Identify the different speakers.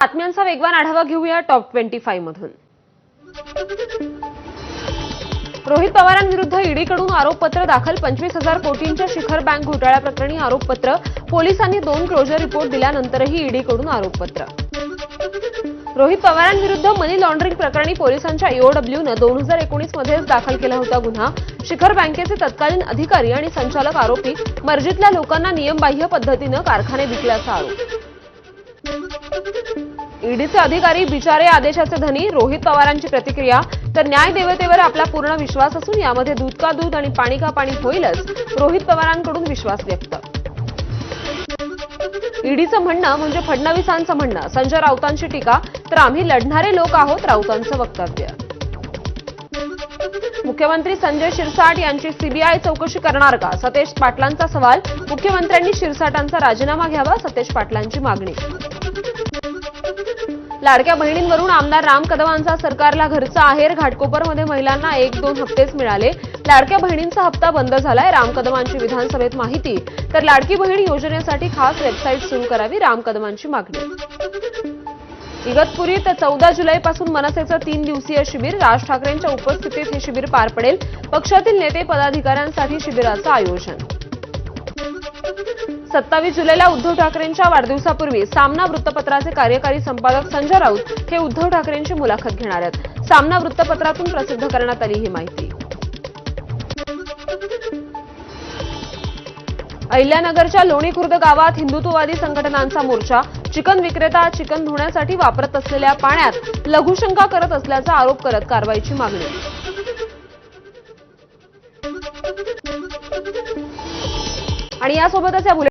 Speaker 1: बातम्यांचा वेगवान आढावा घेऊया टॉप ट्वेंटी फाईव्ह मधून. रोहित पवारांविरुद्ध ईडीकडून आरोपपत्र दाखल पंचवीस हजार कोटींच्या शिखर बँक घोटाळ्याप्रकरणी आरोपपत्र. पोलिसांनी दोन क्लोजर रिपोर्ट दिल्यानंतरही ईडीकडून आरोपपत्र. रोहित पवारांविरुद्ध मनी लॉन्ड्रिंग प्रकरणी पोलिसांच्या ईओडब्ल्यूनं दोन हजार एकोणीस मध्येच दाखल केला होता गुन्हा. शिखर बँकेचे तत्कालीन अधिकारी आणि संचालक आरोपी मर्जीतल्या लोकांना नियमबाह्य पद्धतीनं कारखाने विकल्याचा आरोप. ईडीचे अधिकारी बिचारे आदेशाचे धनी रोहित पवारांची प्रतिक्रिया. तर न्यायदेवतेवर आपला पूर्ण विश्वास असून यामध्ये दूध का दूध आणि पाणी का पाणी होईलच रोहित पवारांकडून विश्वास व्यक्त. ईडीचं म्हणणं म्हणजे फडणवीसांचं म्हणणं. संजय राऊतांची टीका तर आम्ही लढणारे लोक आहोत राऊतांचं वक्तव्य. मुख्यमंत्री संजय शिरसाट यांची सीबीआय चौकशी करणार का? सतेज पाटलांचा सवाल. मुख्यमंत्र्यांनी शिरसाटांचा राजीनामा घ्यावा सतेज पाटलांची मागणी. लाडक्या बहिणींवरून आमदार राम कदमांचा सरकारला घरचा आहेर घाटकोपरमध्ये महिलांना एक दोन हप्तेच मिळाले. लाडक्या बहिणींचा हप्ता बंद झालाय राम कदमांची विधानसभेत माहिती. तर लाडकी बहीण योजनेसाठी खास वेबसाईट सुरू करावी राम कदमांची मागणी. इगतपुरीत चौदा जुलैपासून मनसेचं तीन दिवसीय शिबिर राज ठाकरेंच्या उपस्थितीत हे शिबिर पार पडेल. पक्षातील नेते पदाधिकाऱ्यांसाठी शिबिराचं आयोजन. सत्तावीस जुलैला उद्धव ठाकरेंच्या वाढदिवसापूर्वी सामना वृत्तपत्राचे कार्यकारी संपादक संजय राऊत हे उद्धव ठाकरेंची मुलाखत घेणार आहेत. सामना वृत्तपत्रातून प्रसिद्ध करण्यात आली ही माहिती. अहिल्यानगरच्या लोणी खुर्द गावात हिंदुत्ववादी संघटनांचा मोर्चा चिकन विक्रेता चिकन धुण्यासाठी वापरत असलेल्या पाण्यात लघुशंका करत असल्याचा आरोप करत कारवाईची मागणी. आणि यासोबतच या